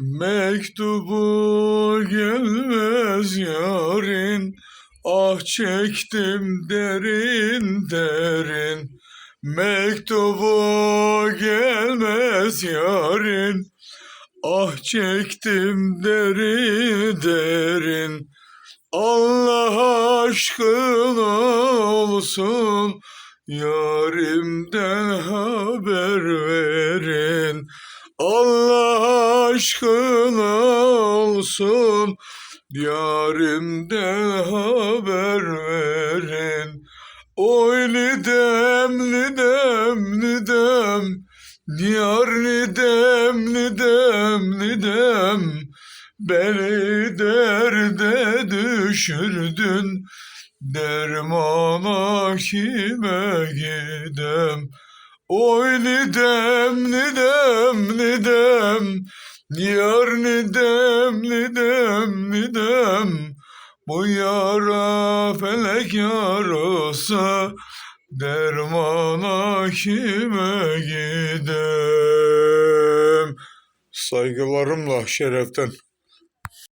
Mektubu gelmez yarın Ah çektim derin derin. Mektubu gelmez yarın Ah çektim derin derin. Allah aşkına olsun Yarimden haber verin Aşkına olsun Yarimden haber verin. Oy nidem nidem nidem Yar nidem nidem nidem. Beni derde düşürdün Dermana kime gidem. Oy nidem nidem nidem Yar nidem nidem nidem Bu yara felek yarası Dermana kime gidem. Saygılarımla şereften